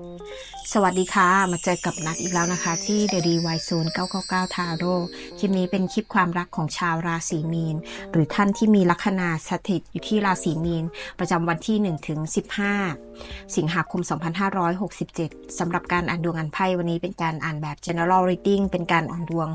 Mm-hmm. สวัสดีค่ะ มาเจอกับนัดอีกแล้วนะคะ ที่ The d y Zone 999 Taro คลิปนี้เป็นคลิปความรักของชาวราศีมีน หรือท่านที่มีลัคนาสถิตอยู่ที่ราศีมีน ประจำวันที่1ถึง15 สิงหาคม 2567 สำหรับการอ่านดวงอันไพ่วันนี้เป็นการอ่านแบบ general reading เป็นการอ่านดวง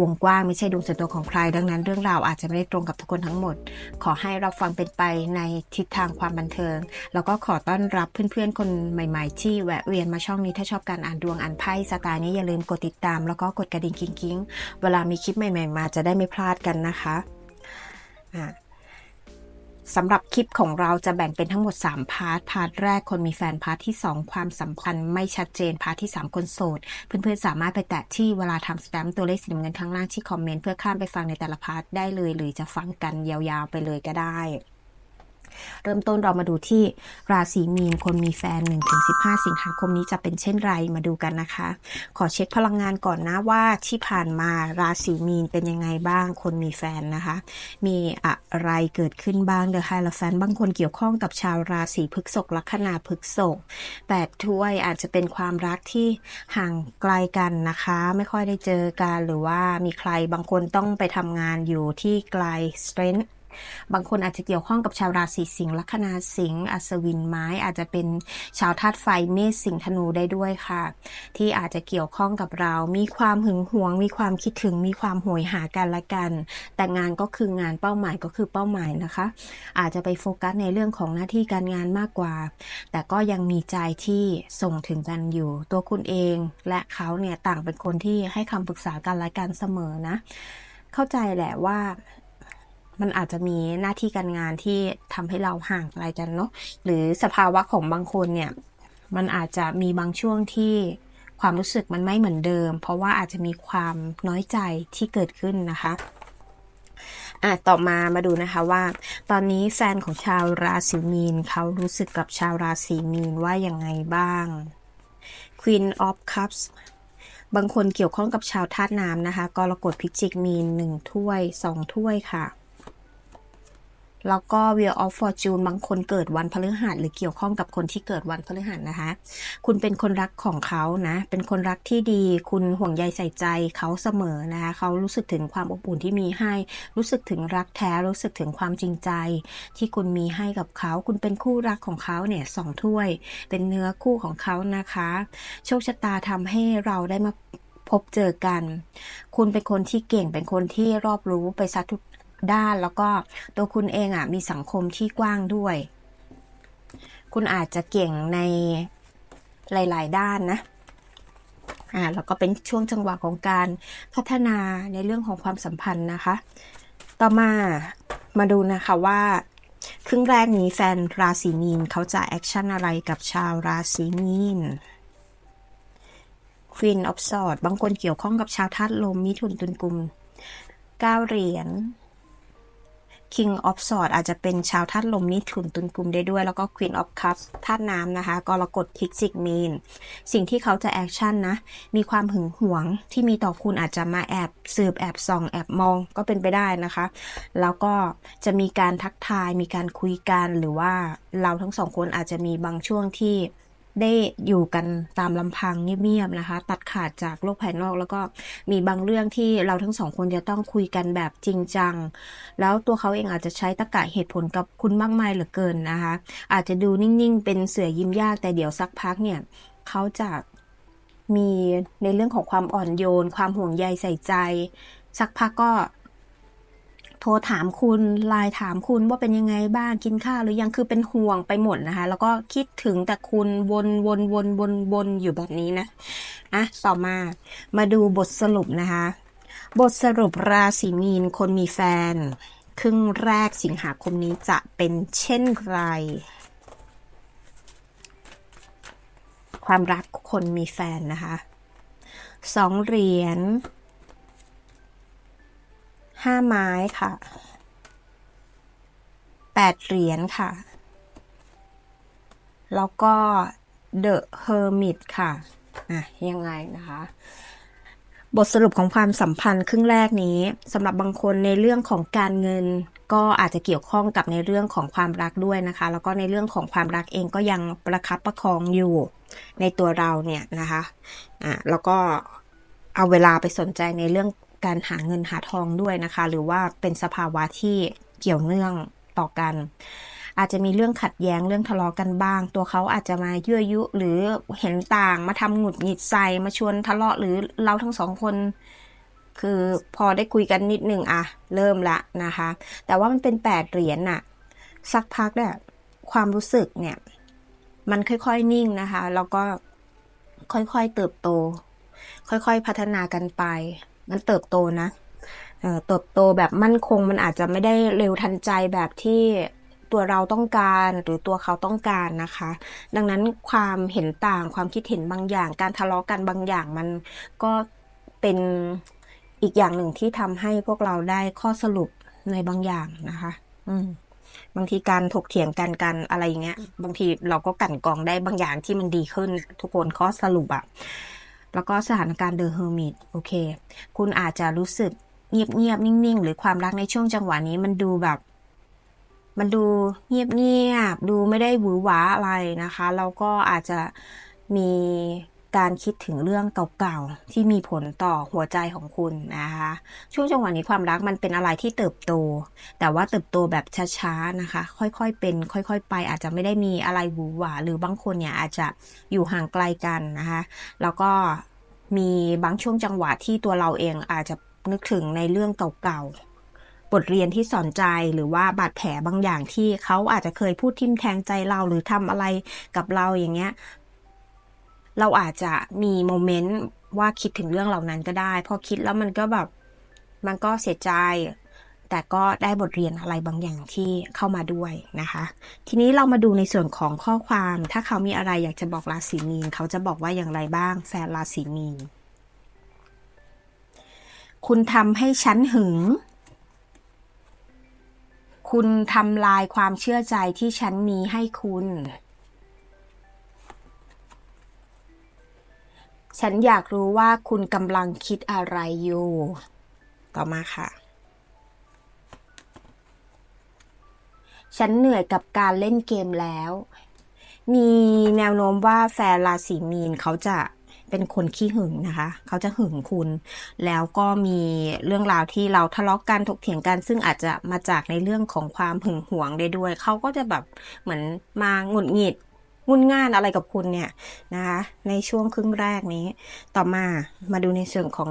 วงกว้างไม่ใช่ดวงส่วนตัวของใคร ดังนั้นเรื่องราวอาจจะไม่ได้ตรงกับทุกคนทั้งหมด ขอให้เราฟังเป็นไปในทิศทางความบันเทิง แล้วก็ขอต้อนรับเพื่อนๆคนใหม่ ๆ ที่แวะเวียนมาช่องนี้ถ้าชอบการอ่านดวงอ่านไพ่สไตล์นี้อย่าลืมกดติดตาม แล้วก็กดกระดิ่งกิ๊งๆ เวลามีคลิปใหม่ ๆ มาจะได้ไม่พลาดกันนะคะะสำหรับคลิปของเราจะแบ่งเป็นทั้งหมด 3 พาร์ท พาร์ทแรกคนมีแฟน พาร์ทที่ 2 ความสัมพันธ์ไม่ชัดเจน พาร์ทที่ 3 คนโสด เพื่อนๆ สามารถไปแตะที่เวลาทำสแตมป์ตัวเลขสีน้ำเงินข้างล่างที่คอมเมนต์เพื่อข้ามไปฟังในแต่ละพาร์ทได้เลย หรือจะฟังกันยาวๆไปเลยก็ได้ เริ่มต้นเรามาดูที่ราศีมีนคนมีแฟน 1-15 สิงหาคมนี้จะเป็นเช่นไรมาดูกันนะคะ ขอเช็คพลังงานก่อนนะว่าที่ผ่านมาราศีมีนเป็นยังไงบ้าง คนมีแฟนนะคะ มีอะไรเกิดขึ้นบ้างเดอะไฮลแฟนบางคนเกี่ยวข้องกับชาวราศีพฤกษภลัคนาพฤกษภแปดถ้วยอาจจะเป็นความรักที่ห่างไกลกันนะคะ ไม่ค่อยได้เจอกันหรือว่ามีใครบางคนต้องไปทำงานอยู่ที่ไกลสเตรน บางคนอาจจะเกี่ยวข้องกับชาวราศีสิงห์ลัคนาสิงห์อัศวินไม้ อาจจะเป็นชาวธาตุไฟเมษสิงห์ธนูได้ด้วยค่ะ ที่อาจจะเกี่ยวข้องกับเรา มีความหึงหวง มีความคิดถึง มีความหวยหากันละกัน แต่งานก็คืองานเป้าหมายก็คือเป้าหมายนะคะ อาจจะไปโฟกัสในเรื่องของหน้าที่การงานมากกว่า แต่ก็ยังมีใจที่ส่งถึงกันอยู่ ตัวคุณเองและเขาเนี่ยต่างเป็นคนที่ให้คำปรึกษากันและกันเสมอนะ เข้าใจแหละว่า มันอาจจะมีหน้าที่การงานที่ทำให้เราห่างไกลกันเนาะหรือสภาวะของบางคนเนี่ยมันอาจจะมีบางช่วงที่ความรู้สึกมันไม่เหมือนเดิม เพราะว่าอาจจะมีความน้อยใจที่เกิดขึ้นนะคะอะต่อมามาดูนะคะว่า ตอนนี้แฟนของชาวราศีมีนเขารู้สึกกับชาวราศีมีนว่าอย่างไงบ้าง Queen of Cups บางคนเกี่ยวข้องกับชาวธาตุน้ำนะคะกรกฎพิจิกมีนหนึ่งถ้วยสองถ้วยค่ะ แล้วก็ Wheel of Fortune บางคนเกิดวันพฤหัสหรือเกี่ยวข้องกับคนที่เกิดวันพฤหัสนะคะ คุณเป็นคนรักของเขานะ เป็นคนรักที่ดี คุณห่วงใยใส่ใจเขาเสมอนะคะ เขารู้สึกถึงความอบอุ่นที่มีให้ รู้สึกถึงรักแท้ รู้สึกถึงความจริงใจ ที่คุณมีให้กับเขา คุณเป็นคู่รักของเขาเนี่ยสองถ้วย เป็นเนื้อคู่ของเขานะคะ โชคชะตาทำให้เราได้มาพบเจอกัน คุณเป็นคนที่เก่ง เป็นคนที่รอบรู้ไปซะทุก ด้านแล้วก็ตัวคุณเองอะมีสังคมที่กว้างด้วย คุณอาจจะเก่งในหลาย ๆ ด้านนะอ่าแล้วก็เป็นช่วงจังหวะของการพัฒนาในเรื่องของความสัมพันธ์นะคะ ต่อมามาดูนะคะว่า ครึ่งแรกนี้แฟนราศีมีนเขาจะแอคชั่นอะไรกับชาวราศีมีน Queen of Swords บางคนเกี่ยวข้องกับชาวธาตุลมมิถุนตุลกุมเก้าเหรียญ King of Swords อาจจะเป็นชาวธาตุลมมิถุนตุลกุมได้ด้วย แล้วก็ Queen of Cups ธาตุน้ำนะคะกรกฎพิกจิกมีนสิ่งที่เขาจะแอคชั่นนะ มีความหึงหวงที่มีต่อคุณอาจจะมาแอบสืบแอบส่อง แอบมองก็เป็นไปได้นะคะ แล้วก็จะมีการทักทายมีการคุยกันหรือว่าเราทั้งสองคนอาจจะมีบางช่วงที่ ได้อยู่กันตามลำพังเงียบๆนะคะ ตัดขาดจากโลกภายนอก แล้วก็มีบางเรื่องที่เราทั้งสองคนจะต้องคุยกันแบบจริงจัง แล้วตัวเขาเองอาจจะใช้ตะกะเหตุผลกับคุณมากมายเหลือเกินนะคะ อาจจะดูนิ่งๆ เป็นเสือยิ้มยากแต่เดี๋ยวสักพักเนี่ยเขาจะมีในเรื่องของความอ่อนโยน ความห่วงใยใส่ใจ สักพักก็ ทรถามคุณไลน์ถามคุณว่าเป็นยังไงบ้างกินข้าวหรือยังคือเป็นห่วงไปหมดนะคะ แล้วก็คิดถึงแต่คุณวนวนวนวนวนอยู่แบบนี้นะอะต่อมามาดูบทสรุปนะคะ บทสรุปราศีมีนคนมีแฟน ครึ่งแรกสิงหาคมนี้จะเป็นเช่นไร ความรักคนมีแฟนนะคะสองเหรียญ ห้าไม้ค่ะแปดเหรียญค่ะ แล้วก็เดอะเฮอร์มิตค่ะ อะ ยังไงนะคะบทสรุปของความสัมพันธ์ครึ่งแรกนี้สำหรับบางคนในเรื่องของการเงิน ก็อาจจะเกี่ยวข้องกับในเรื่องของความรักด้วยนะคะ แล้วก็ในเรื่องของความรักเองก็ยังประคับประคองอยู่ในตัวเราเนี่ยนะคะอ่าแล้วก็เอาเวลาไปสนใจในเรื่อง การหาเงินหาทองด้วยนะคะ หรือว่าเป็นสภาวะที่เกี่ยวเนื่องต่อกัน อาจจะมีเรื่องขัดแย้งเรื่องทะเลาะกันบ้าง ตัวเขาอาจจะมายั่วยุ หรือเห็นต่างมาทำหงุดหงิดใส่มาชวนทะเลาะหรือเราทั้งสองคนคือพอได้คุยกันนิดนึงอะเริ่มละนะคะ แต่ว่ามันเป็นแปดเหรียญน่ะ สักพักเนี่ยความรู้สึกเนี่ย มันค่อยๆนิ่งนะคะ แล้วก็ค่อยๆเติบโต ค่อยๆพัฒนากันไป มันเติบโตนะเอ่อเติบโตแบบมั่นคงมันอาจจะไม่ได้เร็วทันใจแบบที่ตัวเราต้องการหรือตัวเขาต้องการนะคะ ดังนั้นความเห็นต่างความคิดเห็นบางอย่าง การทะเลาะกันบางอย่างมันก็เป็นอีกอย่างหนึ่งที่ทำให้พวกเราได้ข้อสรุปในบางอย่างนะคะ อืมบางทีการถกเถียงกันกันอะไรอย่างเงี้ย บางทีเราก็กลั่นกรองได้บางอย่างที่มันดีขึ้น ทุกคนข้อสรุปอะ แล้วก็สถานการณ์เดอะเฮอร์มิตโอเค คุณอาจจะรู้สึกเงียบเงียบๆนิ่ง ๆ หรือความรักในช่วงจังหวะนี้มันดูแบบ มันดูเงียบเงียบๆดูไม่ได้หวือหวาอะไรนะคะ แล้วก็อาจจะมี การคิดถึงเรื่องเก่าๆ ที่มีผลต่อหัวใจของคุณนะคะ ช่วงจังหวะนี้ความรักมันเป็นอะไรที่เติบโต แต่ว่าเติบโตแบบช้าๆนะคะ ค่อยๆเป็น ค่อยๆ ไป อาจจะไม่ได้มีอะไรหวือหวาหรือบางคนเนี่ยอาจจะอยู่ห่างไกลกันนะคะ แล้วก็มีบางช่วงจังหวะที่ตัวเราเองอาจจะนึกถึงในเรื่องเก่าๆบทเรียนที่สอนใจหรือว่าบาดแผลบางอย่างที่เขาอาจจะเคยพูดทิ่มแทงใจเราหรือทำอะไรกับเราอย่างเงี้ย เราอาจจะมีโมเมนต์ว่าคิดถึงเรื่องเหล่านั้นก็ได้ พอคิดแล้วมันก็แบบมันก็เสียใจ แต่ก็ได้บทเรียนอะไรบางอย่างที่เข้ามาด้วยนะคะ ทีนี้เรามาดูในส่วนของข้อความ ถ้าเขามีอะไรอยากจะบอกราศีมีน เขาจะบอกว่าอย่างไรบ้าง แฟนราศีมีน คุณทำให้ฉันหึง คุณทำลายความเชื่อใจที่ฉันมีให้คุณ ฉันอยากรู้ว่าคุณกำลังคิดอะไรอยู่ ต่อมาค่ะ ฉันเหนื่อยกับการเล่นเกมแล้ว มีแนวโน้มว่าแฟนราศีมีนเขาจะเป็นคนขี้หึงนะคะ เขาจะหึงคุณ แล้วก็มีเรื่องราวที่เราทะเลาะกันถกเถียงกัน ซึ่งอาจจะมาจากในเรื่องของความหึงหวงได้ด้วย เขาก็จะแบบเหมือนมาหงุดหงิด งุนง่านอะไรกับคุณเนี่ยนะคะในช่วงครึ่งแรกนี้ ต่อมามาดูในส่วนของ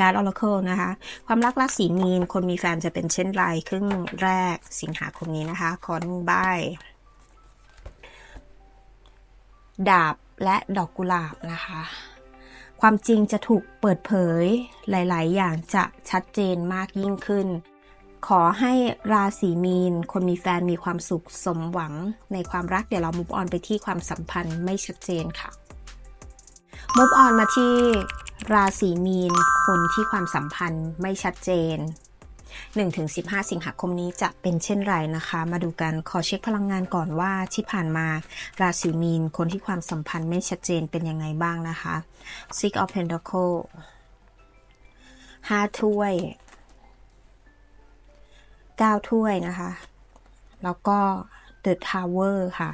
การออร์เคิลนะคะ ความรักราศีมีน คนมีแฟนจะเป็นเช่นไรครึ่งแรกสิงหาคมนี้นะคะขอนึ่งใบดาบและดอกกุหลาบนะคะ ความจริงจะถูกเปิดเผยหลาย ๆ อย่างจะชัดเจนมากยิ่งขึ้น ขอให้ราศีมีน คนมีแฟนมีความสุขสมหวังในความรักเดี๋ยวเรามุฟออนไปที่ความสัมพันธ์ไม่ชัดเจนค่ะมุฟออนมาที่ราศีมีน คนที่ความสัมพันธ์ไม่ชัดเจน 1-15 สิงหาคมนี้จะเป็นเช่นไรนะคะ มาดูกันขอเช็คพลังงานก่อนว่าที่ผ่านมา ราศีมีน คนที่ความสัมพันธ์ไม่ชัดเจนเป็นยังไงบ้างนะคะ Six of Pentacle ห้าถ้วย เก้าถ้วยนะคะ แล้วก็ The Tower ค่ะ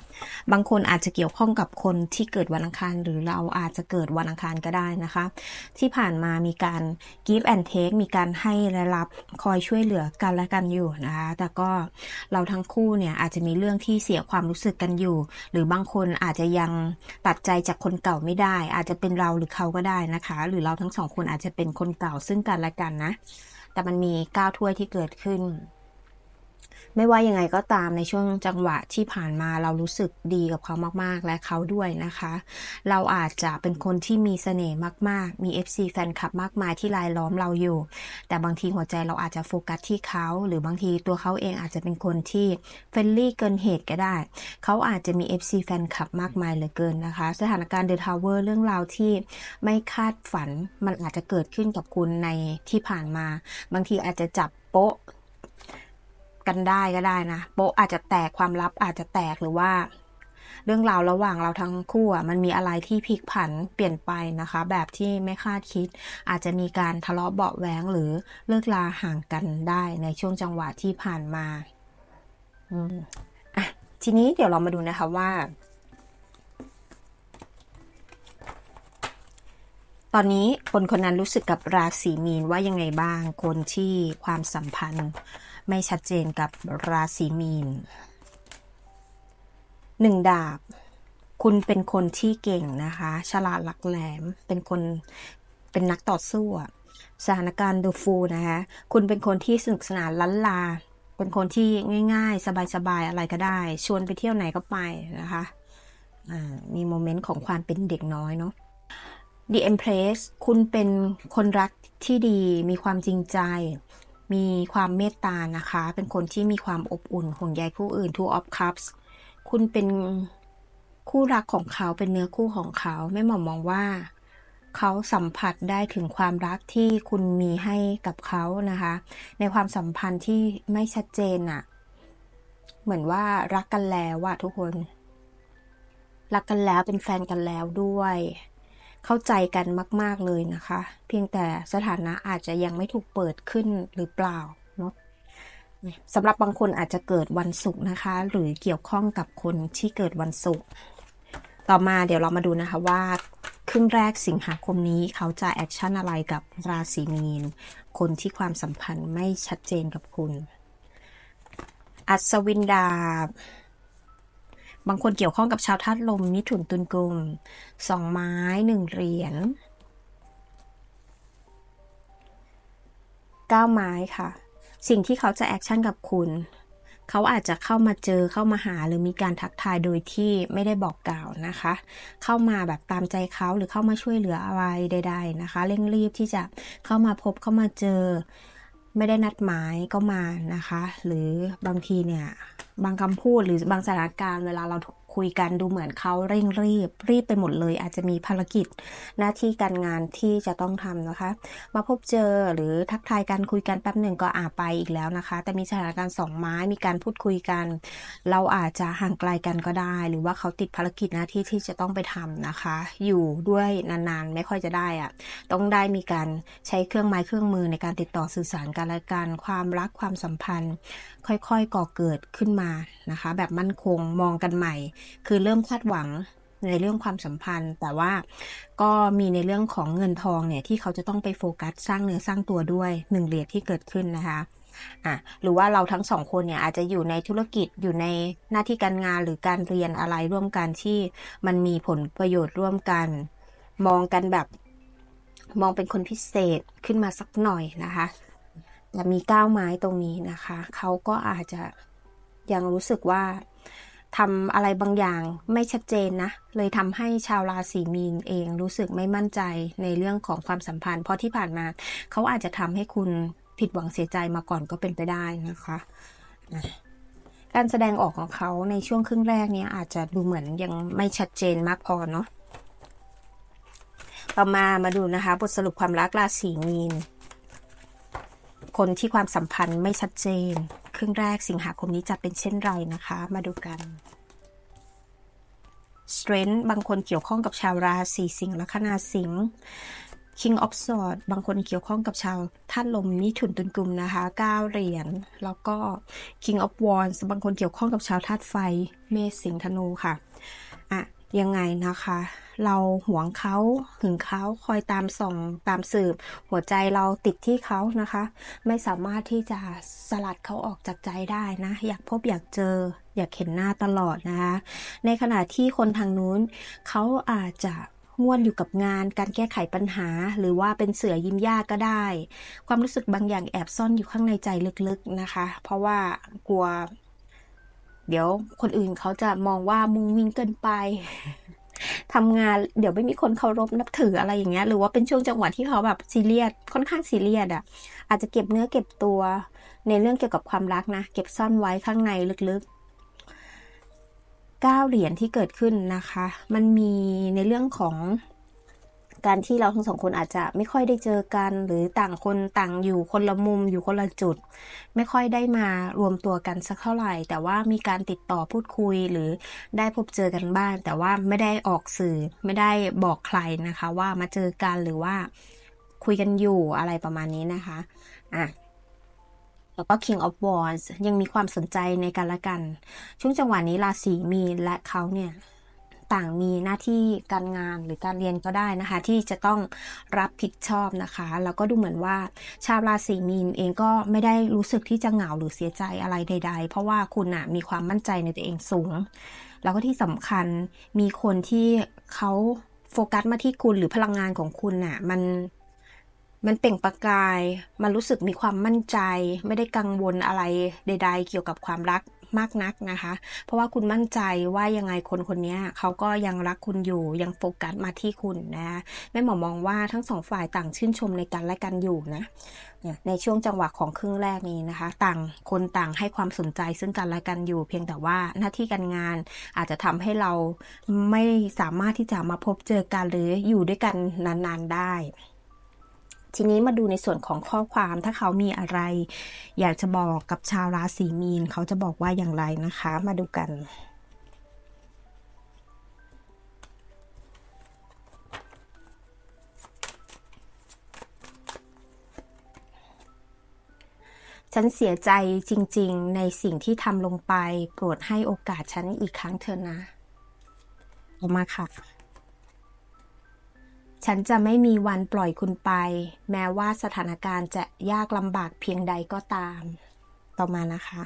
บางคนอาจจะเกี่ยวข้องกับคนที่เกิดวันอังคารหรือเราอาจจะเกิดวันอังคารก็ได้นะคะ ที่ผ่านมามีการ give and take มีการให้และรับคอยช่วยเหลือกันและกันอยู่นะคะ แต่ก็เราทั้งคู่เนี่ยอาจจะมีเรื่องที่เสียความรู้สึกกันอยู่ หรือบางคนอาจจะยังตัดใจจากคนเก่าไม่ได้ อาจจะเป็นเราหรือเขาก็ได้นะคะ หรือเราทั้งสองคนอาจจะเป็นคนเก่าซึ่งกันและกันนะ แต่มันมีก้าวถ้วยที่เกิดขึ้น ไม่ว่ายังไงก็ตามในช่วงจังหวะที่ผ่านมาเรารู้สึกดีกับเขามากๆ และเขาด้วยนะคะ เราอาจจะเป็นคนที่มีเสน่ห์มากๆ มี FC แฟนคลับมากมายที่รายล้อมเราอยู่ แต่บางทีหัวใจเราอาจจะโฟกัสที่เขา หรือบางทีตัวเขาเองอาจจะเป็นคนที่เฟรนลี่เกินเหตุก็ได้ เขาอาจจะมี FC แฟนคลับมากมายเหลือเกินนะคะ สถานการณ์เดอะทาวเวอร์เรื่องราวที่ไม่คาดฝันมันอาจจะเกิดขึ้นกับคุณในที่ผ่านมา บางทีอาจจะจับโป๊ะ กันได้ก็ได้นะโป๊ะอาจจะแตกความลับอาจจะแตกหรือว่า เรื่องราวระหว่างเราทั้งคู่อะมันมีอะไรที่พลิกผันเปลี่ยนไปนะคะ แบบที่ไม่คาดคิด อาจจะมีการทะเลาะเบาะแว้งหรือเลิกลาห่างกันได้ในช่วงจังหวะที่ผ่านมาอืมอะทีนี้เดี๋ยวเรามาดูนะคะว่าตอนนี้คนคนนั้นรู้สึกกับราศีมีนว่ายังไงบ้าง คนที่ความสัมพันธ์ ไม่ชัดเจนกับราศีมีนหนึ่งดาบ คุณเป็นคนที่เก่งนะคะ ฉลาดหลักแหลม เป็นคนเป็นนักต่อสู้สถานการณ์ดูฟูนะคะคุณเป็นคนที่สนุกสนานล้านลา เป็นคนที่ง่าย ๆ สบายๆอะไรก็ได้ ชวนไปเที่ยวไหนก็ไปนะคะมีโมเมนต์ของความเป็นเด็กน้อยเนาะ The Empress คุณเป็นคนรักที่ดีมีความจริงใจ มีความเมตตานะคะ เป็นคนที่มีความอบอุ่นห่วงใยผู้อื่น Two of Cups คุณเป็นคู่รักของเขาเป็นเนื้อคู่ของเขาไม่หมอมองว่า เขาสัมผัสได้ถึงความรักที่คุณมีให้กับเขานะคะ ในความสัมพันธ์ที่ไม่ชัดเจนอะเหมือนว่ารักกันแล้วอะทุกคน รักกันแล้วเป็นแฟนกันแล้วด้วย เข้าใจกันมาก ๆเลยนะคะ เพียงแต่สถานะอาจจะยังไม่ถูกเปิดขึ้นหรือเปล่าเนาะสำหรับบางคนอาจจะเกิดวันศุกร์นะคะ หรือเกี่ยวข้องกับคนที่เกิดวันศุกร์ต่อมาเดี๋ยวเรามาดูนะคะว่าครึ่งแรกสิงหาคมนี้เขาจะแอคชั่นอะไรกับราศีมีน คนที่ความสัมพันธ์ไม่ชัดเจนกับคุณ อัศวินดาบ บางคนเกี่ยวข้องกับชาวธาตุลมมิถุนตุลกุมสองไม้หนึ่งเหรียญเก้าไม้ค่ะ สิ่งที่เขาจะแอคชั่นกับคุณ เขาอาจจะเข้ามาเจอเข้ามาหาหรือมีการทักทายโดยที่ไม่ได้บอกกล่าวนะคะ เข้ามาแบบตามใจเขาหรือเข้ามาช่วยเหลืออะไรใด ๆ นะคะ เร่งรีบที่จะเข้ามาพบเข้ามาเจอ ไม่ได้นัดหมายก็มานะคะ หรือบางทีเนี่ย บางคำพูดหรือบางสถานการณ์เวลาเรา คุยกันดูเหมือนเขาเร่งรีบ รีบไปหมดเลย อาจจะมีภารกิจหน้าที่การงานที่จะต้องทำนะคะ มาพบเจอหรือทักทายกันคุยกันแป๊บหนึ่งก็อาไปอีกแล้วนะคะ แต่มีสถานการณ์สองไม้มีการพูดคุยกัน เราอาจจะห่างไกลกันก็ได้ หรือว่าเขาติดภารกิจหน้าที่ที่จะต้องไปทำนะคะ อยู่ด้วยนานๆ ไม่ค่อยจะได้อะต้องได้มีการใช้เครื่องไม้เครื่องมือในการติดต่อสื่อสารกันและกันความรักความสัมพันธ์ ค่อยๆก่อเกิดขึ้นมานะคะ แบบมั่นคงมองกันใหม่คือเริ่มคาดหวังในเรื่องความสัมพันธ์ แต่ว่าก็มีในเรื่องของเงินทองเนี่ยที่เขาจะต้องไปโฟกัสสร้างเนื้อสร้างตัวด้วยหนึ่งเหรียญที่เกิดขึ้นนะคะอะหรือว่าเราทั้งสองคนเนี่ยอาจจะอยู่ในธุรกิจอยู่ในหน้าที่การงานหรือการเรียนอะไรร่วมกันที่มันมีผลประโยชน์ร่วมกัน มองกันแบบมองเป็นคนพิเศษขึ้นมาสักหน่อยนะคะแต่มีก้าวไม้ตรงนี้นะคะ เขาก็อาจจะยังรู้สึกว่า ทำอะไรบางอย่างไม่ชัดเจนนะ เลยทำให้ชาวราศีมีนเองรู้สึกไม่มั่นใจในเรื่องของความสัมพันธ์ เพราะที่ผ่านมาเขาอาจจะทำให้คุณผิดหวังเสียใจมาก่อนก็เป็นไปได้นะคะการแสดงออกของเขาในช่วงครึ่งแรกเนี้ยอาจจะดูเหมือนยังไม่ชัดเจนมากพอเนาะต่อมามาดูนะคะ บทสรุปความรักราศีมีน คนที่ความสัมพันธ์ไม่ชัดเจน รึ่งแรกสิงหาคมนี้จะเป็นเช่นไรนะคะ มาดูกัน Strength บางคนเกี่ยวข้องกับชาวราศีสิงห์ลัคนาสิงห์ King of Swords บางคนเกี่ยวข้องกับชาวธาตุลมมิถุนตุลกุมนะคะ9เหรียญ แล้วก็ King of Wands บางคนเกี่ยวข้องกับชาวธาตุไฟ เมษสิงห์ธนูค่ะอะ ยังไงนะคะ เราหวงเขาหึงเขาคอยตามส่องตามสืบ หัวใจเราติดที่เขานะคะ ไม่สามารถที่จะสลัดเขาออกจากใจได้นะ อยากพบอยากเจอ อยากเห็นหน้าตลอดนะคะ ในขณะที่คนทางนู้นเขาอาจจะง่วนอยู่กับงานการแก้ไขปัญหา หรือว่าเป็นเสือยิ้มยากก็ได้ ความรู้สึกบางอย่างแอบซ่อนอยู่ข้างในใจลึกๆนะคะ เพราะว่ากลัว เดี๋ยวคนอื่นเขาจะมองว่ามุงมิงเกินไปทำงานเดี๋ยวไม่มีคนเคารพนับถืออะไรอย่างเงี้ย หรือว่าเป็นช่วงจังหวะที่เขาแบบซีเรียสค่อนข้างซีเรียสอะ อาจจะเก็บเนื้อเก็บตัว ในเรื่องเกี่ยวกับความรักนะ เก็บซ่อนไว้ข้างในลึกๆเก้าเหรียญที่เกิดขึ้นนะคะ มันมีในเรื่องของ การที่เราทั้งสองคนอาจจะไม่ค่อยได้เจอกัน หรือต่างคนต่างอยู่คนละมุมอยู่คนละจุด ไม่ค่อยได้มารวมตัวกันสักเท่าไหร่ แต่ว่ามีการติดต่อพูดคุยหรือได้พบเจอกันบ้าง แต่ว่าไม่ได้ออกสื่อไม่ได้บอกใครนะคะ ว่ามาเจอกันหรือว่าคุยกันอยู่อะไรประมาณนี้นะคะอะแล้วก็ King of Wands ยังมีความสนใจในกันและกัน ช่วงจังหวะนี้ราศีมีนและเขาเนี่ย ต่างมีหน้าที่การงานหรือการเรียนก็ได้นะคะ ที่จะต้องรับผิดชอบนะคะ แล้วก็ดูเหมือนว่าชาวราศีมีนเองก็ไม่ได้รู้สึกที่จะเหงาหรือเสียใจอะไรใด ๆ เพราะว่าคุณนะมีความมั่นใจในตัวเองสูง แล้วก็ที่สำคัญมีคนที่เขาโฟกัสมาที่คุณหรือพลังงานของคุณน่ะมันมันเปล่งประกาย มันรู้สึกมีความมั่นใจ ไม่ได้กังวลอะไรใด ๆ เกี่ยวกับความรัก มากนักนะคะ เพราะว่าคุณมั่นใจว่ายังไงคนคนนี้เขาก็ยังรักคุณอยู่ยังโฟกัสมาที่คุณนะแม่หมอมองว่าทั้งสองฝ่ายต่างชื่นชมในกันและกันอยู่นะในช่วงจังหวะของครึ่งแรกนี้นะคะ ต่างคนต่างให้ความสนใจซึ่งกันและกันอยู่ เพียงแต่ว่าหน้าที่การงานอาจจะทำให้เราไม่สามารถที่จะมาพบเจอกันหรืออยู่ด้วยกันนานๆได้ ทีนี้มาดูในส่วนของข้อความถ้าเขามีอะไร อยากจะบอกกับชาวราศีมีน เขาจะบอกว่าอย่างไรนะคะ มาดูกันฉันเสียใจจริงๆ ในสิ่งที่ทำลงไป โปรดให้โอกาสฉันอีกครั้งเถอะนะออกมาค่ะ ฉันจะไม่มีวันปล่อยคุณไป แม้ว่าสถานการณ์จะยากลำบากเพียงใดก็ตาม ต่อมานะคะ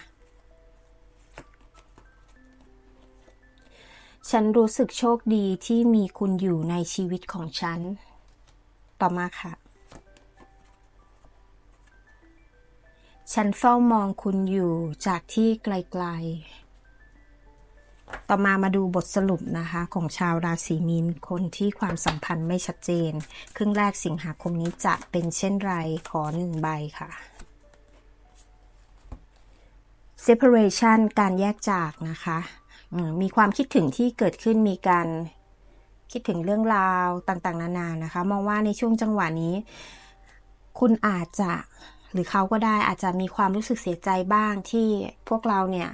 ฉันรู้สึกโชคดีที่มีคุณอยู่ในชีวิตของฉัน ต่อมาค่ะ ฉันเฝ้ามองคุณอยู่จากที่ไกลๆ ต่อมามาดูบทสรุปนะคะของชาวราศีมีนคนที่ความสัมพันธ์ไม่ชัดเจน ครึ่งแรกสิงหาคมนี้จะเป็นเช่นไรขอหนึ่งใบค่ะ separation การแยกจากนะคะมีความคิดถึงที่เกิดขึ้นมีการคิดถึงเรื่องราวต่างๆ นานานะคะ มองว่าในช่วงจังหวะนี้ คุณอาจจะหรือเขาก็ได้อาจจะมีความรู้สึกเสียใจบ้างที่พวกเราเนี่ย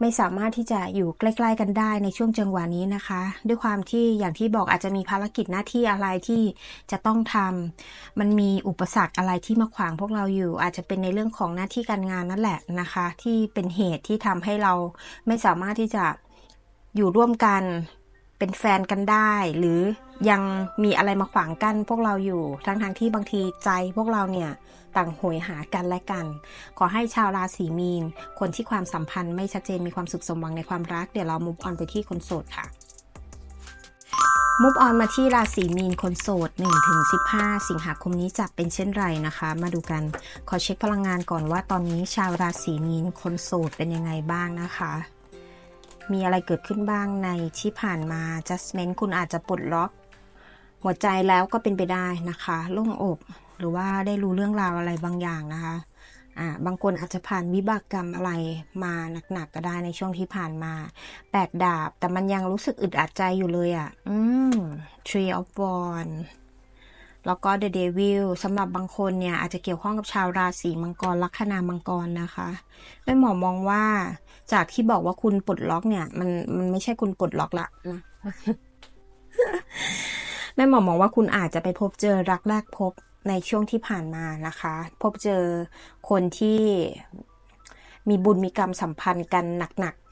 ไม่สามารถที่จะอยู่ใกล้ ๆ กันได้ในช่วงจังหวะนี้นะคะ ด้วยความที่อย่างที่บอกอาจจะมีภารกิจหน้าที่อะไรที่จะต้องทำมันมีอุปสรรคอะไรที่มาขวางพวกเราอยู่ อาจจะเป็นในเรื่องของหน้าที่การงานนั่นแหละนะคะ ที่เป็นเหตุที่ทำให้เราไม่สามารถที่จะอยู่ร่วมกันเป็นแฟนกันได้ หรือยังมีอะไรมาขวางกั้นพวกเราอยู่ทั้งทที่บางทีใจพวกเราเนี่ย ต่างโหยหากันและกัน ขอให้ชาวราศีมีน คนที่ความสัมพันธ์ไม่ชัดเจนมีความสุขสมหวังในความรัก เดี๋ยวเรามุฟออนไปที่คนโสดค่ะมุฟออนมาที่ราศีมีนคนโสด 1-15 สิงหาคมนี้จะเป็นเช่นไรนะคะ มาดูกัน ขอเช็คพลังงานก่อนว่าตอนนี้ชาวราศีมีนคนโสดเป็นยังไงบ้างนะคะ มีอะไรเกิดขึ้นบ้างในที่ผ่านมา adjustment คุณอาจจะปลดล็อก หัวใจแล้วก็เป็นไปได้นะคะโล่งอก หรือว่าได้รู้เรื่องราวอะไรบางอย่างนะคะ อ่า บางคนอาจจะผ่านวิบากกรรมอะไรมาหนักๆก็ได้ในช่วงที่ผ่านมา แปดดาบ แต่มันยังรู้สึกอึดอัดใจอยู่เลยอะ่ะ อืม Tree of Wands แล้วก็ The Devil สำหรับบางคนเนี่ย อาจจะเกี่ยวข้องกับชาวราศีมังกรลัคนามังกรนะคะแม่หมอมองว่า จากที่บอกว่าคุณปลดล็อกเนี่ย มันมันไม่ใช่คุณปลดล็อกละนะแม่หมอมองว่าคุณอาจจะไปพบเจอรักแรกพบ ในช่วงที่ผ่านมานะคะ พบเจอคนที่มีบุญมีกรรมสัมพันธ์กันหนักๆ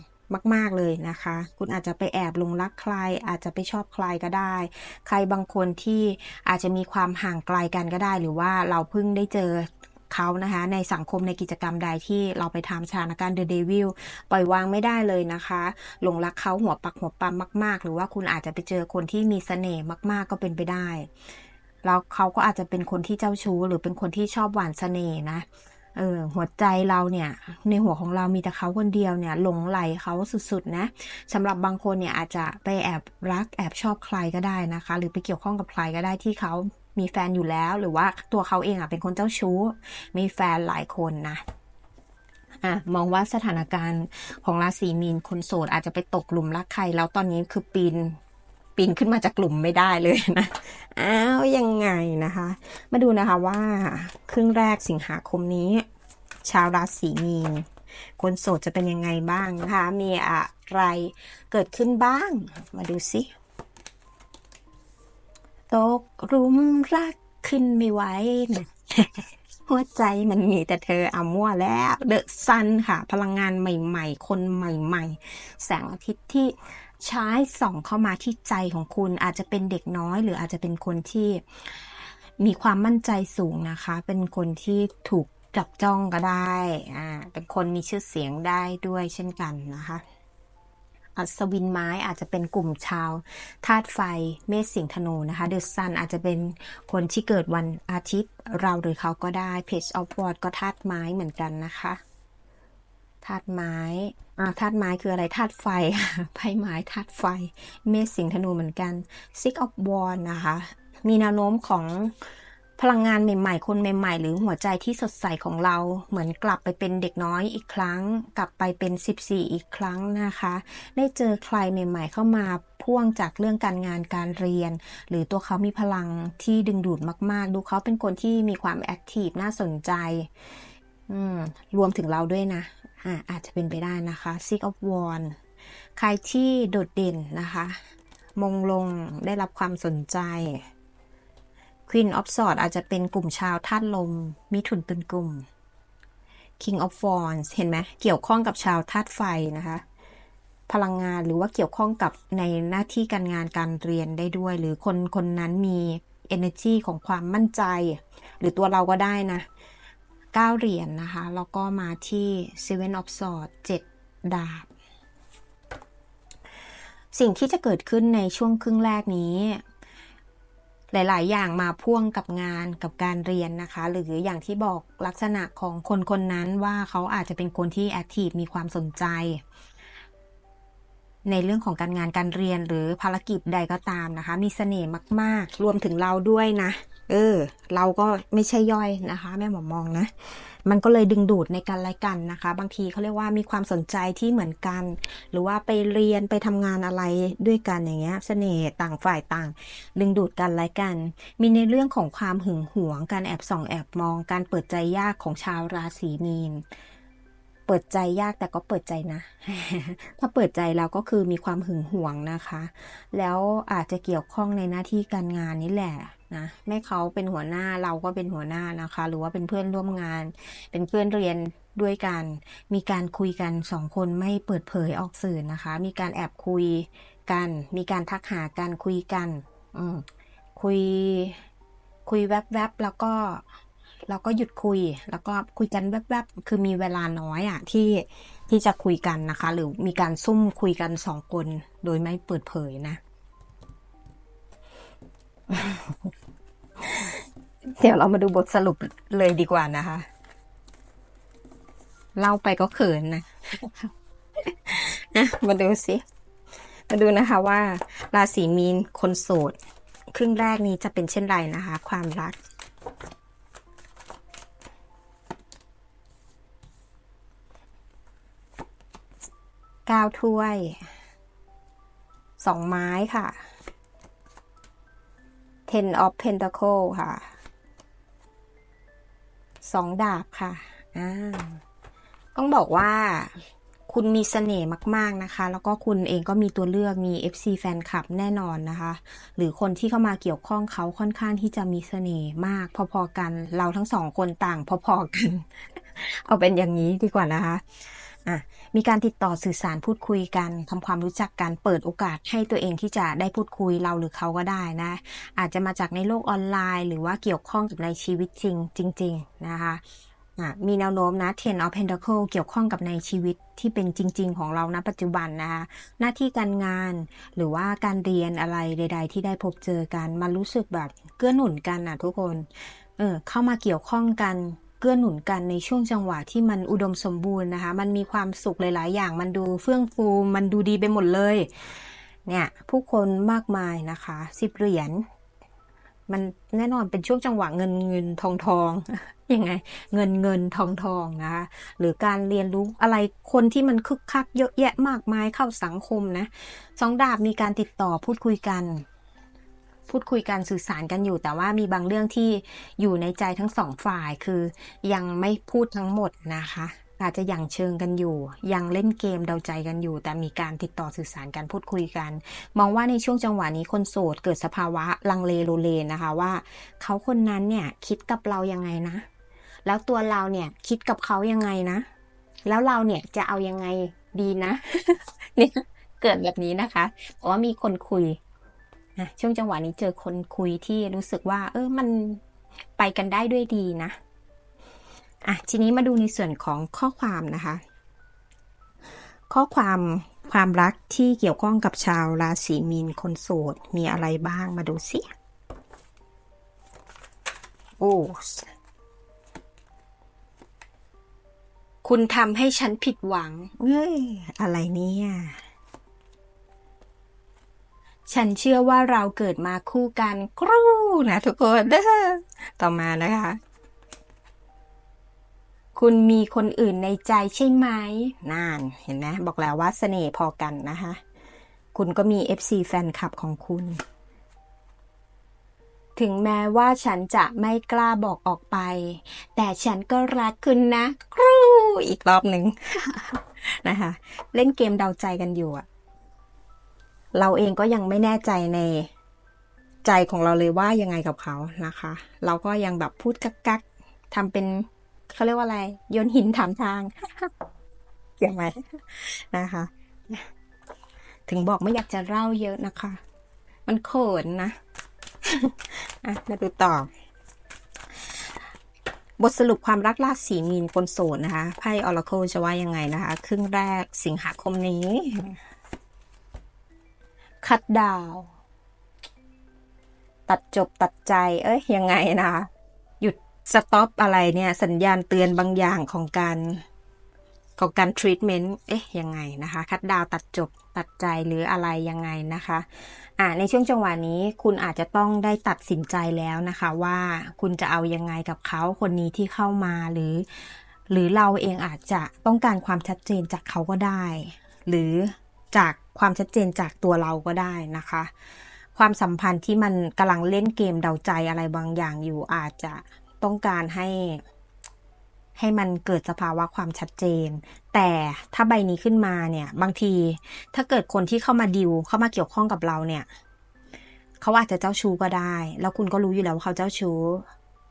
มาก ๆ เลยนะคะ คุณอาจจะไปแอบลงรักใคร อาจจะไปชอบใครก็ได้ ใครบางคนที่อาจจะมีความห่างไกลกันก็ได้ หรือว่าเราเพิ่งได้เจอเขานะคะ ในสังคมในกิจกรรมใดที่เราไปทำสถานการณ์เดอะเดวิลปล่อยวางไม่ได้เลยนะคะหลงรักเขาหัวปักหัวปั๊มมาก ๆ หรือว่าคุณอาจจะไปเจอคนที่มีเสน่ห์มาก ๆ ก็เป็นไปได้ แล้วเขาก็อาจจะเป็นคนที่เจ้าชู้ หรือเป็นคนที่ชอบหวานเสน่ห์นะเออหัวใจเราเนี่ย ในหัวของเรามีแต่เขาคนเดียวเนี่ยหลงไหลเขาสุดๆนะสำหรับบางคนเนี่ยอาจจะไปแอบรักแอบชอบใครก็ได้นะคะ หรือไปเกี่ยวข้องกับใครก็ได้ที่เขามีแฟนอยู่แล้ว หรือว่าตัวเขาเองอะเป็นคนเจ้าชู้ มีแฟนหลายคนนะอะมองว่าสถานการณ์ของราศีมีนคนโสดอาจจะไปตกหลุมรักใครแล้วตอนนี้คือปีน ปีนขึ้นมาจากกลุ่มไม่ได้เลยนะอ้าวยังไงนะคะ มาดูนะคะว่าครึ่งแรกสิงหาคมนี้ ชาวราศีมีนคนโสดจะเป็นยังไงบ้างนะคะ มีอะไรเกิดขึ้นบ้าง มาดูสิตกรุมรักขึ้นไม่ไหวนะหัวใจมันมีแต่เธอเอามั่วแล้วเดอะซันค่ะ พลังงานใหม่ ๆ คนใหม่ ๆ แสงอาทิตย์ที่ ใช้ส่องเข้ามาที่ใจของคุณอาจจะเป็นเด็กน้อย หรืออาจจะเป็นคนที่มีความมั่นใจสูงนะคะ เป็นคนที่ถูกจับจ้องก็ได้อ่าเป็นคนมีชื่อเสียงได้ด้วยเช่นกันนะคะอัศวินไม้อาจจะเป็นกลุ่มชาวธาตุไฟเมษสิงห์ธนูนะคะเดอะซันอาจจะเป็นคนที่เกิดวันอาทิตย์เราหรือเขาก็ได้เพจออฟวอร์ดก็ธาตุไม้เหมือนกันนะคะ ธาตุไม้อ่าธาตุไม้คืออะไรธาตุไฟไพ่ไม้ธาตุไฟ เมษสิงห์ธนูเหมือนกัน Six of Wands นะคะ มีแนวโน้มของพลังงานใหม่ๆ คนใหม่ ๆ หรือหัวใจที่สดใสของเรา เหมือนกลับไปเป็นเด็กน้อยอีกครั้ง กลับไปเป็น 14 อีกครั้งนะคะ ได้เจอใครใหม่ ๆ เข้ามาพ่วงจากเรื่องการงานการเรียน หรือตัวเขามีพลังที่ดึงดูดมาก ๆ ดูเขาเป็นคนที่มีความแอคทีฟน่าสนใจอืมรวมถึงเราด้วยนะ อ่าอาจจะเป็นไปได้นะคะ Six of Wands ใครที่โดดเด่นนะคะ มงลงได้รับความสนใจ Queen of Swords อาจจะเป็นกลุ่มชาวธาตุลม มิถุนเป็นกลุ่ม King of Wands เห็นไหมเกี่ยวข้องกับชาวธาตุไฟนะคะพลังงานหรือว่าเกี่ยวข้องกับในหน้าที่การงานการเรียนได้ด้วย หรือคนคนนั้นมี energy ของความมั่นใจ หรือตัวเราก็ได้นะ 9 เหรียญนนะคะ แล้วก็มาที่ Seven of Swords 7 ดาบ สิ่งที่จะเกิดขึ้นในช่วงครึ่งแรกนี้ หลาย ๆ อย่างมาพ่วงกับงานกับการเรียนนะคะ หรืออย่างที่บอกลักษณะของคนคนนั้นว่าเขาอาจจะเป็นคนที่แอคทีฟมีความสนใจ ในเรื่องของการงานการเรียนหรือภารกิจใดก็ตามนะคะ มีเสน่ห์มาก ๆ รวมถึงเราด้วยนะ เออ เราก็ไม่ใช่ย่อยนะคะ แม่หมอมองนะ มันก็เลยดึงดูดในกันแลกันนะคะ บางทีเขาเรียกว่ามีความสนใจที่เหมือนกัน หรือว่าไปเรียนไปทำงานอะไรด้วยกันอย่างเงี้ยเสน่ห์ต่างฝ่ายต่าง ดึงดูดกันแลกัน มีในเรื่องของความหึงหวง การแอบส่องแอบมอง การเปิดใจยากของชาวราศีมีนเปิดใจยากแต่ก็เปิดใจนะ ถ้าเปิดใจแล้วก็คือมีความหึงหวงนะคะ แล้วอาจจะเกี่ยวข้องในหน้าที่การงานนี่แหละ นะแม่เขาเป็นหัวหน้าเราก็เป็นหัวหน้านะคะ หรือว่าเป็นเพื่อนร่วมงาน เป็นเพื่อนเรียนด้วยกัน มีการคุยกันสองคนไม่เปิดเผยออกสื่อนะคะ มีการแอบคุยกัน มีการทักหากันคุยกัน อืมคุย คุยแวบๆแล้วก็เราก็หยุดคุย แล้วก็คุยกันแวบๆ คือมีเวลาน้อยอะที่ที่จะคุยกันนะคะ หรือมีการซุ่มคุยกันสองคน โดยไม่เปิดเผยนะ เดี๋ยวเรามาดูบทสรุปเลยดีกว่านะคะ เล่าไปก็เขินนะนะมาดูสิ มาดูนะคะว่า ราศีมีนคนโสด ครึ่งแรกนี้จะเป็นเช่นไรนะคะ ความรัก ก้าถ้วย สองไม้ค่ะ Ten of Pentacle ค่ะสองดาบค่ะอ่าต้องบอกว่าคุณมีเสน่ห์มาก ๆนะคะ แล้วก็คุณเองก็มีตัวเลือกมี FC แฟนคลับแน่นอนนะคะ หรือคนที่เข้ามาเกี่ยวข้องเขาค่อนข้างที่จะมีเสน่ห์มากพอๆกัน เราทั้งสองคนต่างพอๆกัน เอาเป็นอย่างนี้ดีกว่านะคะ อะมีการติดต่อสื่อสารพูดคุยกันทำความรู้จักกันเปิดโอกาสให้ตัวเองที่จะได้พูดคุยเราหรือเขาก็ได้นะ อาจจะมาจากในโลกออนไลน์ หรือว่าเกี่ยวข้องกับในชีวิตจริงจริง ๆ นะคะมีแนวโน้มนะ Ten of Pentacle เกี่ยวข้องกับในชีวิตที่เป็นจริง ๆ ของเราณปัจจุบันนะคะหน้าที่การงานหรือว่าการเรียนอะไรใด ๆ ที่ได้พบเจอกัน มันรู้สึกแบบเกื้อหนุนกันนะทุกคนเออเข้ามาเกี่ยวข้องกัน กื้อหนุนกันในช่วงจังหวะที่มันอุดมสมบูรณ์นะคะ มันมีความสุขหลาย ๆ อย่าง มันดูเฟื่องฟู มันดูดีไปหมดเลย เนี่ยผู้คนมากมายนะคะสิบเหรียญมันแน่นอนเป็นช่วงจังหวะเงินเงินทองทองยังไง เงินเงินทองทองนะคะหรือการเรียนรู้อะไรคนที่มันคึกคักเยอะแยะมากมายเข้าสังคมนะสองดาบมีการติดต่อพูดคุยกัน พูดคุยกันสื่อสารกันอยู่ แต่ว่ามีบางเรื่องที่อยู่ในใจทั้งสองฝ่ายคือยังไม่พูดทั้งหมดนะคะ อาจจะยังเชิงกันอยู่ ยังเล่นเกมเดาใจกันอยู่ แต่มีการติดต่อสื่อสารกันพูดคุยกัน มองว่าในช่วงจังหวะนี้คนโสดเกิดสภาวะลังเลโลเลนะคะว่า เขาคนนั้นเนี่ยคิดกับเรายังไงนะ แล้วตัวเราเนี่ยคิดกับเขายังไงนะ แล้วเราเนี่ยจะเอายังไงดีนะเนี่ยเกิดแบบนี้นะคะเพราะว่ามีคนคุย นะช่วงจังหวะนี้เจอคนคุยที่รู้สึกว่า เออมันไปกันได้ด้วยดีนะอะทีนี้มาดูในส่วนของข้อความนะคะ ข้อความความรักที่เกี่ยวข้องกับชาวราศีมีนคนโสด มีอะไรบ้างมาดูสิโอ้คุณทำให้ฉันผิดหวัง เอ้ย อะไรเนี่ย ฉันเชื่อว่าเราเกิดมาคู่กันกรูนะทุกคนต่อมานะคะ คุณมีคนอื่นในใจใช่ไหมนานเห็นไหมบอกแล้วว่าเสน่ห์พอกันนะคะ คุณก็มี FC แฟนคลับของคุณ ถึงแม้ว่าฉันจะไม่กล้าบอกออกไป แต่ฉันก็รักคุณนะกรูอีกรอบหนึ่งนะคะ เล่นเกมเดาใจกันอยู่อะ เราเองก็ยังไม่แน่ใจในใจของเราเลยว่ายังไงกับเขานะคะ เราก็ยังแบบพูดกักกักๆทำเป็นเขาเรียกว่าอะไรโยนหินถามทางเสียงไหมนะคะ ถึงบอกไม่อยากจะเล่าเยอะนะคะ มันเขินนะอะมาดูต่อบทสรุปความรักราศีมีนคนโสดนะคะไพ่ออร์ c คจะว่ายังไงนะคะ ครึ่งแรกสิงหาคมนี้ คัดดาว ตัดจบตัดใจ เอ้ยยังไงนะคะหยุดสต็อปอะไรเนี่ย สัญญาณเตือนบางอย่างของการของการทรีทเมนต์เอ๊ะยังไงนะคะ คัดดาวตัดจบตัดใจหรืออะไรยังไงนะคะอ่าในช่วงจังหวะนี้คุณอาจจะต้องได้ตัดสินใจแล้วนะคะ ว่าคุณจะเอายังไงกับเขาคนนี้ที่เข้ามาหรือ หรือเราเองอาจจะต้องการความชัดเจนจากเขาก็ได้ หรือ จากความชัดเจนจากตัวเราก็ได้นะคะ ความสัมพันธ์ที่มันกำลังเล่นเกมเดาใจอะไรบางอย่างอยู่อาจจะต้องการให้ให้มันเกิดสภาวะความชัดเจน แต่ถ้าใบนี้ขึ้นมาเนี่ย บางทีถ้าเกิดคนที่เข้ามาดิวเข้ามาเกี่ยวข้องกับเราเนี่ยเขาอาจจะเจ้าชู้ก็ได้ แล้วคุณก็รู้อยู่แล้วว่าเขาเจ้าชู้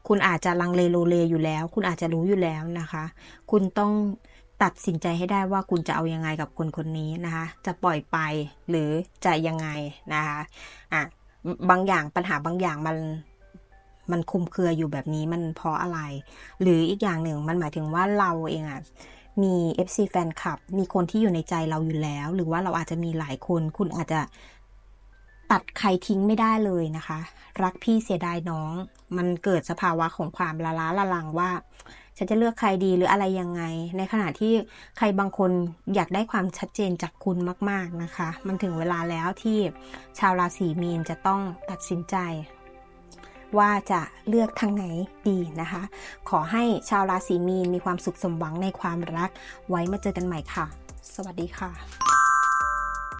คุณอาจจะลังเลโลเลอยู่แล้ว คุณอาจจะรู้อยู่แล้วนะคะ คุณต้อง ตัดสินใจให้ได้ว่าคุณจะเอายังไงกับคนคนนี้นะคะ จะปล่อยไปหรือจะยังไงนะคะอะบางอย่างปัญหาบางอย่างมันมันคุมเครืออยู่แบบนี้มันเพราะอะไร หรืออีกอย่างหนึ่งมันหมายถึงว่าเราเองอะมี FC แฟนคลับ มีคนที่อยู่ในใจเราอยู่แล้ว หรือว่าเราอาจจะมีหลายคน คุณอาจจะตัดใครทิ้งไม่ได้เลยนะคะ รักพี่เสียดายน้อง มันเกิดสภาวะของความละล้าละลังว่า ฉันจะเลือกใครดีหรืออะไรยังไง ในขณะที่ใครบางคนอยากได้ความชัดเจนจากคุณมาก ๆนะคะ มันถึงเวลาแล้วที่ชาวราศีมีนจะต้องตัดสินใจ ว่าจะเลือกทางไหนดีนะคะ ขอให้ชาวราศีมีนมีความสุขสมหวังในความรัก ไว้มาเจอกันใหม่ค่ะ สวัสดีค่ะ